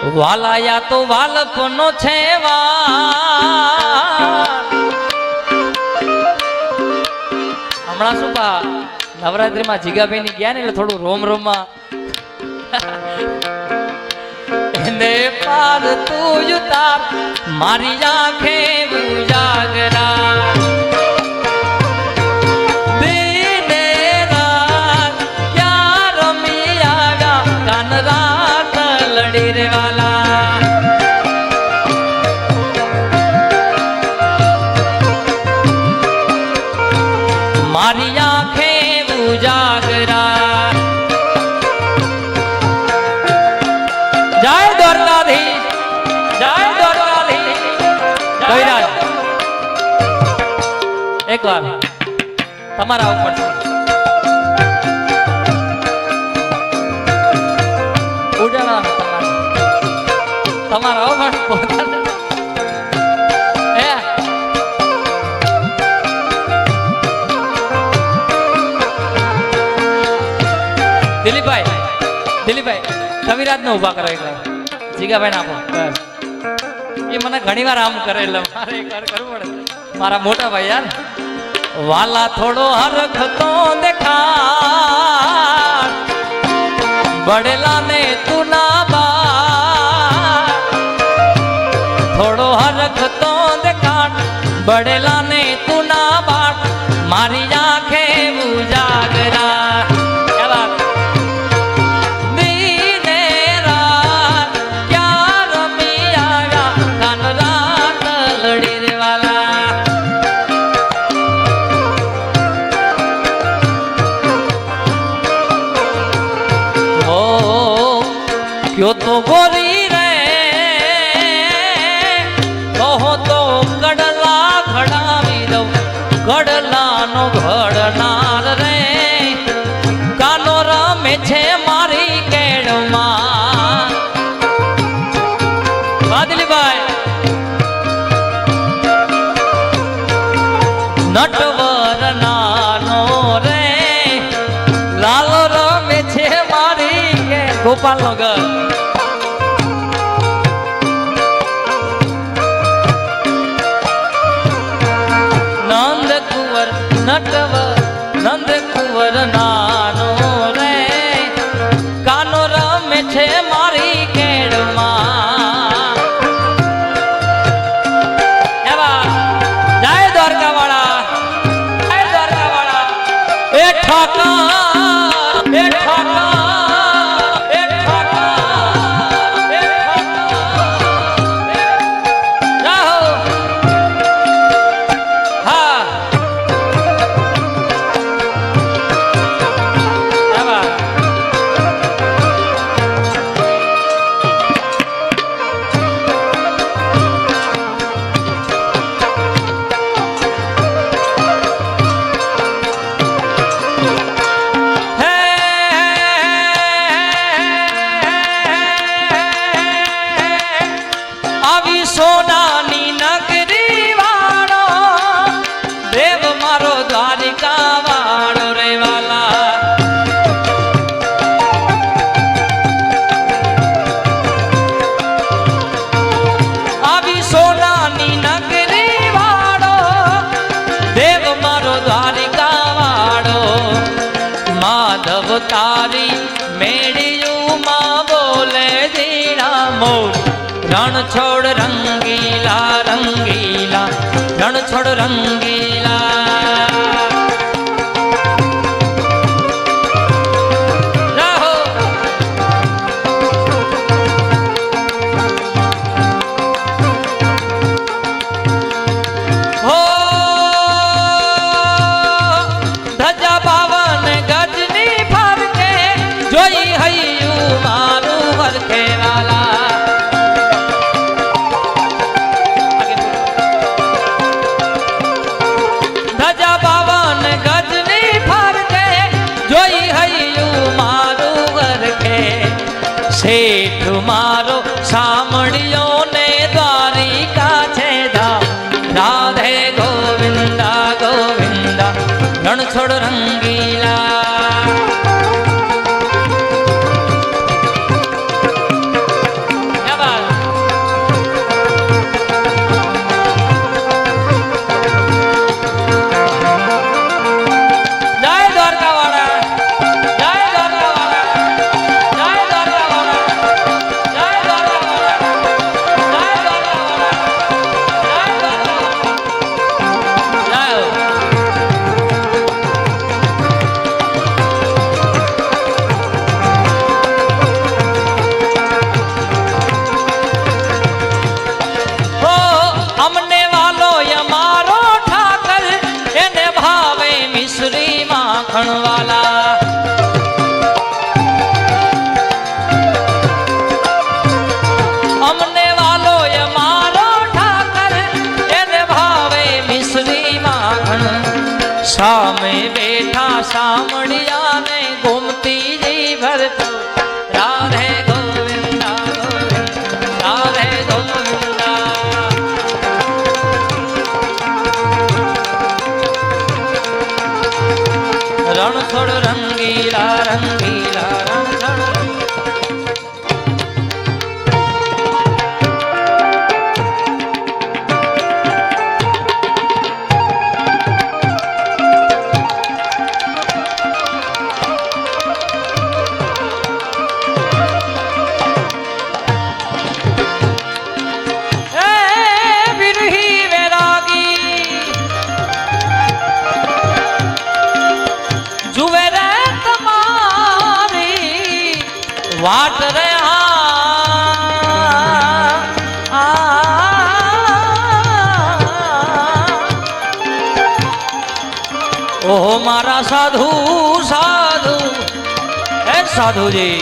વાલાયા તો વાલપનો છે હમણાં શું કા નવરાત્રીમાં જીગાભાઈ ગયા ને એટલે થોડું રોમ રોમમાં. એને પાર તું તાર મારી આંખે ઉજાગરા. એક વાર તમારા ઉપર. ઉડાડવાના તમારા. ઉપર. પોતાના દિલીપભાઈ દિલીપભાઈ કવિરાજ ને ઊભા કરો એકલા જીગાભાઈ ના આપો. બસ. એ મને ઘણી વાર આમ કરે એટલે મારે કરવું પડે. મારા મોટા ભાઈ યાર. વાલા થોડો હરખ તો દેખા બડેલા ને તું ના બા થોડો હરખ તો દેખાડ. બડેલા ઘડનાર રે, કાનો રમે છે મારી કેળમાં. બાદલીભાઈ નટવર નાનો રે, લાલો રમે છે મારી ગોપાલ નટવર નંદ કુંવર નાનો રે. કાનો રમે છે મારી કેડમાં એવા. જય દ્વારકા વાળા જય દ્વારકા વાળા એ ઠાકા તારી મેળિયું માં બોલે દીણા મોર. રણ છોડ રંગીલા રંગીલા રણ છોડ રંગીલા શેઠ મારો સામળિયો ને દ્વારિકા છે ધા. રાધે ગોવિંદા ગોવિંદા રણછોડ રંગીલા সামা મારા સાધુ સાધુ હે સાધુજી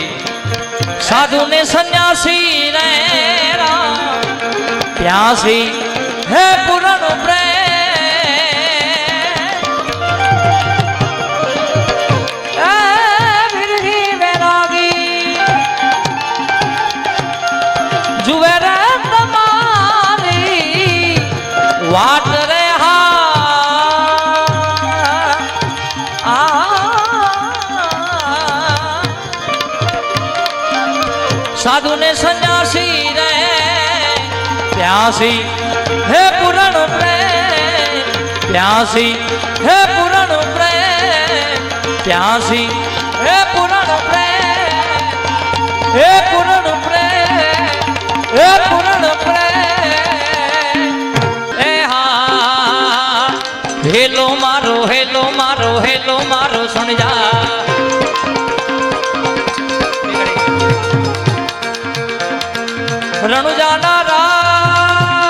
સાધુ ને સંન્યાસી ને પ્યાસી હે પુરણ પ્રેમ સાધુ ને સંન્યાસી રે, પ્યાસી, હે પુરણ પ્રેમ પ્યાસી, હે પુરણ પ્રેમ પ્યાસી, હે પુરણ પ્રેમ હે પુરણ પ્રેમ હે પુરણ પ્રેમ એ હા, હેલો મારો હેલો મારો હેલો મારો સુન જા રણુજાના રાય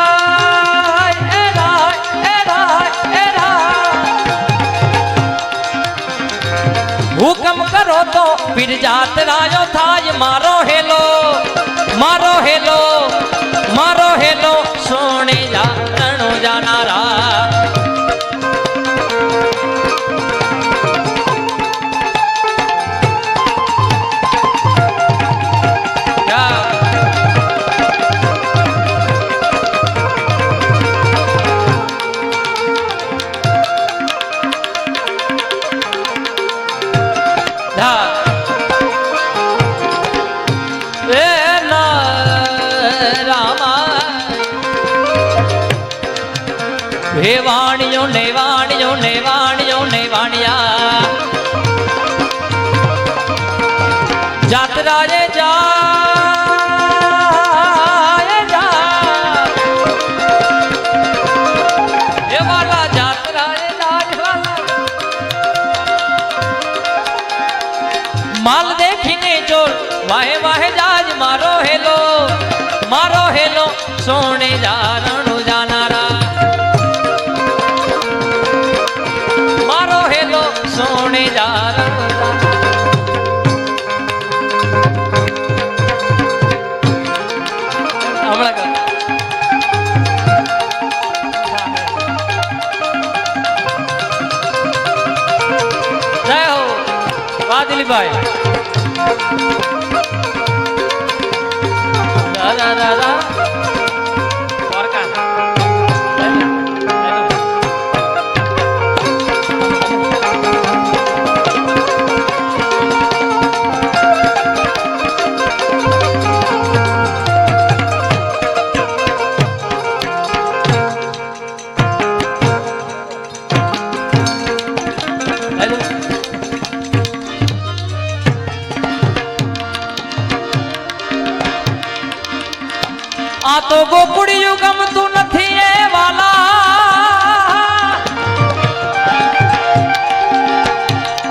એ રાય એ રાય એ રાય. હુકમ કરો તો પીર જાત રાયો થાય, મારો હેલો મારો હેલો મારો હેલો. સોણે જા રણુજાના રા ને વાણિયો ને વાણિયા. જાત્રાએ જાય જા એ વાલા જાત્રાએ જાય વાલા. માલ દેખીને જોર, વાહે વાહે જાજ મારો હેલો. મારો હેલો સોને જારણું રા રા રા. આ ગમતું નથી એ વાલા.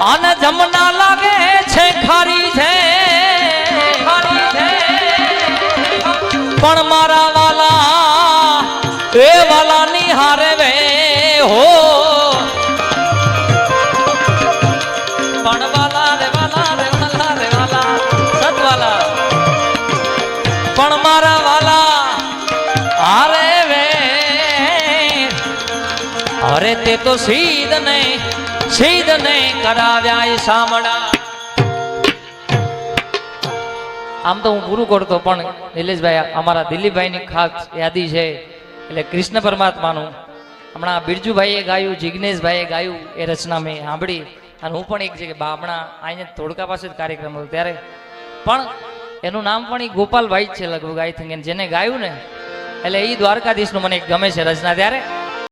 આને જમના લાગે છે ખારી છે ખારી છે. પણ મારા તે તો સીધ ને સીધને કરાવ્યા એ સામડા આમ તો હું પૂરું કરતો, પણ નિલેશભાઈ અમારા દિલીપભાઈની ખાસ યાદી છે, એટલે કૃષ્ણ પરમાત્માનું. હમણાં બિરજુભાઈએ ગાયું જિજ્ઞેશભાઈએ ગાયું, એ રચના મેં સાંભળી. અને હું પણ એક જગ્યાએ બામણા અહીંયા ધોળકા પાસે જ કાર્યક્રમ હતો ત્યારે. પણ એનું નામ પણ એ ગોપાલભાઈ જ છે લગભગ આઈ થિંક જેને ગાયું ને, એટલે એ દ્વારકાધીશનું મને ગમે છે રચના. ત્યારે